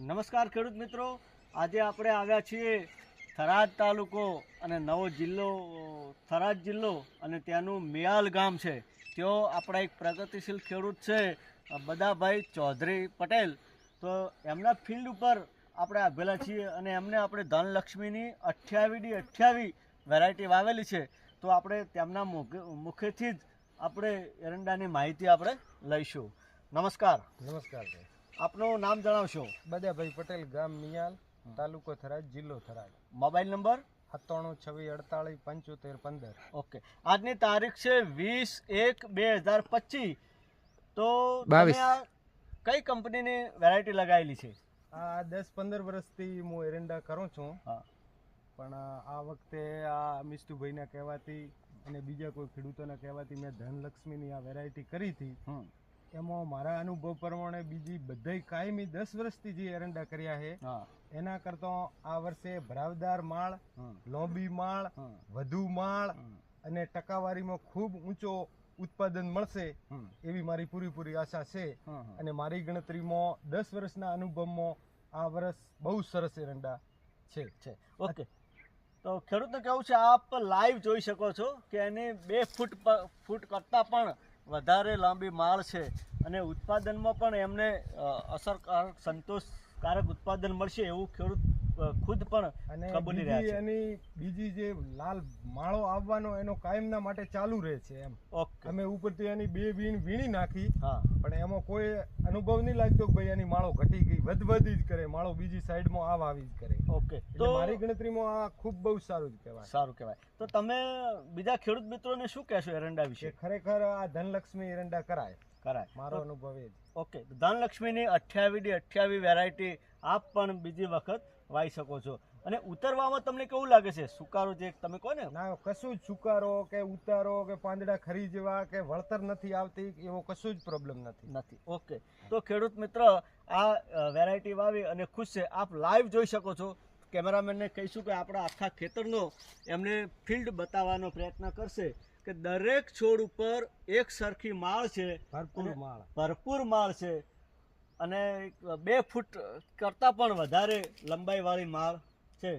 નમસ્કાર ખેડૂત મિત્રો. આજે આપણે આવ્યા છીએ થરાદ તાલુકો અને નવો જિલ્લો, થરાદ જિલ્લો અને ત્યાંનું મિયાલ ગામ છે. તેઓ આપણા એક પ્રગતિશીલ ખેડૂત છે, બદાભાઈ ચૌધરી પટેલ. તો એમના ફિલ્ડ ઉપર આપણે આવેલા છીએ અને એમને આપણે ધનલક્ષ્મીની અઠ્યાવીડી અઠ્યાવી વેરાયટી વાવેલી છે. તો આપણે તેમના મુખ- મુખેથી જ આપણે એરંડાની માહિતી આપણે લઈશું. નમસ્કાર. નમસ્કાર આપનું નામ જણાવશો? બદાભાઈ પટેલ ગામ મિયાલ તાલુકો થરાદ જિલ્લો થરાદ. Mobile number? સત્તાણું છવ્વીસ અડતાળીસ પંચોતેર પંદર. ઓકે. આજની તારીખ છે વીસ એક બે હજાર પચીસ. તો બાવીસ. આ કઈ કંપનીની વેરાયટી લગાવેલી છે? આ દસ પંદર વર્ષથી હું એરંડા કરું છું. હા. પણ આ વખતે આ મિસ્તુભાઈના કહેવાથી અને બીજા કોઈ ખેડૂતોના કહેવાથી મેં ધનલક્ષ્મીની આ વેરાયટી કરી હતી. હમ. એમાં મારા અનુભવ પ્રમાણે બીજી બધાય કાયમી દસ વર્ષથી જે એરંડા કર્યા છે એના કરતા આ વર્ષે ભરાવદાર માળ લોબી માળ વધુ માળ અને ટકાવારીમાં ખૂબ ઊંચો ઉત્પાદન મળશે એવી મારી પૂરેપૂરી આશા છે. અને મારી ગણતરીમાં દસ વર્ષના અનુભવમાં આ વર્ષ બહુ સરસ એરંડા છે છે. ઓકે. તો ખેડૂતને કેવું છે આપ લાઈવ જોઈ શકો છો કે એને બે ફૂટ ફૂટ કરતાં પણ વધારે લાંબી માળ છે અને ઉત્પાદનમાં પણ એમને અસરકારક સંતોષકારક ઉત્પાદન મળશે એવું ખેડૂત ખુદ પણ કબૂલી રહ્યા છે. એની બીજી જે લાલ માળો આવવાનો એનો કાયમના માટે ચાલુ રહે છે એમ. ઓકે. અમે ઉપરથી એની બે વીણ વીણી નાખી હા. પણ એમાં કોઈ અનુભવ નહીં લાગતો કે ભાઈ એની માળો ઘટી ગઈ વધવધી જ કરે માળો બીજી સાઈડમાં આવ આવી જ કરે. ઓકે. તો મારી ગણતરીમાં આ ખૂબ બહુ સારું જ કહેવાય. સારું કહેવાય. તો તમે બીજા ખેડૂત મિત્રોને શું કહેશો એરંડા વિશે? ખરેખર આ ધનલક્ષ્મી એરંડા કરાય. કરાય. મારો અનુભવ એ ઓકે. ધનલક્ષ્મીની અઠ્યાવી ડી અઠ્યાવી વેરાયટી આપ પણ બીજી વખત વાવી શકો છો. અને ઉતરવામાં તમને કેવું લાગે છે? સુકારો જે તમે કહો ને. ના કશું જ સુકારો કે ઉતારો કે પાંદડા ખરી જેવા કે વળતર નથી આવતી એવો કશું જ પ્રોબ્લેમ નથી. નથી. ઓકે. તો ખેડૂત મિત્ર આ વેરાયટી વાવી અને ખુશ છે. આપ લાઈવ જોઈ શકો છો. કેમેરામેનને કહીશું કે આપણા આખા ખેતરનો એમને ફિલ્ડ બતાવવાનો પ્રયત્ન કરશે કે દરેક છોડ ઉપર એક સરખી માળ છે. ભરપૂર માળ. ભરપૂર માળ છે. અને બે ફૂટ કરતાં પણ વધારે લંબાઈવાળી માળ છે.